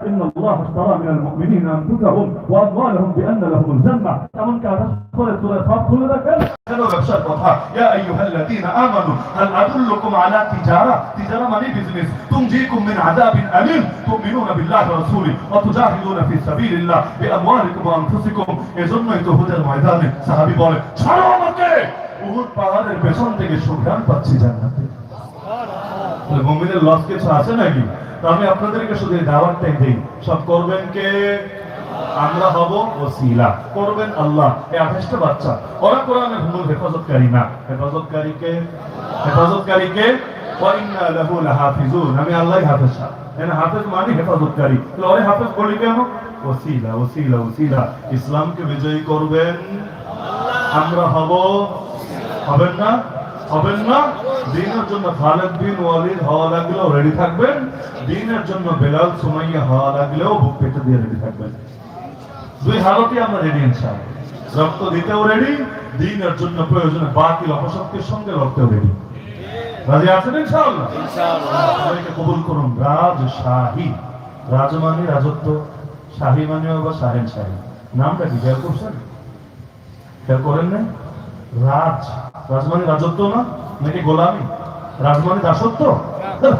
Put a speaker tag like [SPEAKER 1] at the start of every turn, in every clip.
[SPEAKER 1] إن الله اشترى من المؤمنين أنفسهم وأموالهم بأن لهم الجنة এমন কি আঠাশ করে তোরা সব খুলে রাখেন
[SPEAKER 2] কেন ব্যবসার কথা ইয়া আইয়ুহাল্লাযীনা আমানু হাল আদুল্লুকুম আলা তিজারা তিজারা মানে বিজনেস তুমজিকুম মিন আযাবিন আলীম তুমিনুনা বিল্লাহি ওয়া রাসূলি ওয়া তুজাহিদুনা ফি সাবিলিল্লাহ বিআমওয়ালিকুম ওয়া আনফুসিকুম এজন্যই তো উহুদের ময়দানে সাহাবী বলে ছাড়ো আমাকে উহুদ পাহাড়ের পেছন থেকে সুঘ্রাণ পাচ্ছি জান্নাতে তাহলে মুমিনের লস কিছু আছে নাকি তো আমি আপনাদেরকে শুধু দাওয়াতটাই দিই। সব করবেন কে? আমরা হব ওসিলা। করবেন আল্লাহ। এই আঠাশটা বাচ্চা। ওরা কোরআনের মূল হেফাজতকারী না। হেফাজতকারীকে হেফাজতকারীকে আমি আল্লাহই হাফেজ এখানে হাফেজ মানে হেফাজতকারী। তাহলে ওরে হাফেজ বলি কেন? ওসিলা ওসিলা ওসিলা। ইসলামকে বিজয়ী করবেন। আমরা হব হবেন না? হবেন না। দিনের জন্য খালেদ বিন ওয়ালিদ হওয়া লাগলেও রেডি থাকবেন। দিনের জন্য বেলাল সুমাইয়া হওয়া লাগলেও বুক পেতে দিয়ে রেডি থাকবেন। দুই হালতই আমরা রেডি ইনশাআল্লাহ। রক্ত দিতেও রেডি দিনের জন্য প্রয়োজনে বাতিল অপশক্তির সঙ্গে রেডি রাজি আছেন ইনশাআল্লাহ? সবাইকে কবুল করুন। রাজ শাহী। রাজ মানে রাজত্ব। শাহী মানে বা শাহেন শাহী। নামটা কি খেয়াল করছেন? খেয়াল করেন না রাজ রাজ মানে রাজত্ব না? নাকি গোলামি? রাজ মানে দাসত্ব?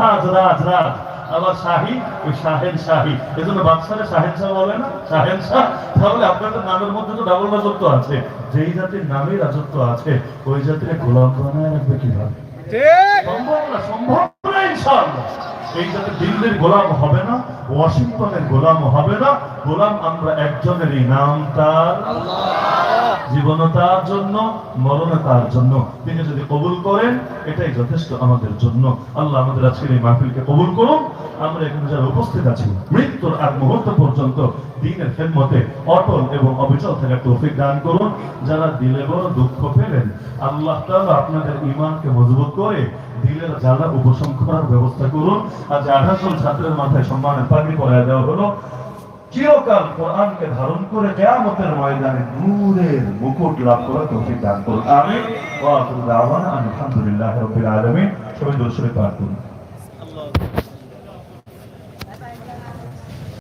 [SPEAKER 2] রাজ। রাজ রাজ আবার শাহী? ওই শাহেন শাহী। এই জন্য বাদশারে শাহেন শাহ বলে না? শাহেন শাহ? তাহলে আপনাদের নামের মধ্যে তো ডাবল রাজত্ব আছে। যেই জাতির নামে রাজত্ব আছে ওই জাতির গোলাম বানায় রাখবে কীভাবে? সম্ভব না সম্ভব না ইনশাআল্লাহ। এই যাতে দিল্লির গোলাম হবে না ওয়াশিংটনের গোলাম হবে না। গোলাম আমরা একজনেরই নাম তার জীবন তার জন্য মরণ তার জন্য। তিনি যদি কবুল করেন, এটাই যথেষ্ট আমাদের জন্য। আল্লাহ আমাদের আজকের এই মাহফিলকে কবুল করুন। আমরা এখানে যারা উপস্থিত আছি, মৃত্যুর আগ মুহূর্ত পর্যন্ত দিনের খেদমতে অটল এবং অবিচল থাকার তৌফিক দান করুন। যারা দিলে বড় দুঃখ পেলেন, আল্লাহ তাআলা আপনাদের ইমানকে মজবুত করে দিলের জ্বালা উপশম করার ব্যবস্থা করুন। আজ আঠাশ জন ছাত্রের মাথায় সম্মানের পাগড়ি পরায় দেওয়া হলো। চিরকাল কোরআনকে ধারণ করে কেয়ামতের ময়দানে নূরের মুকুট লাভ করা তৌফিক দান করুন। আমিন। ওয়া আলহামদুলিল্লাহি রাব্বিল আলামিন। সবাই দোষরে পাঠ করুন।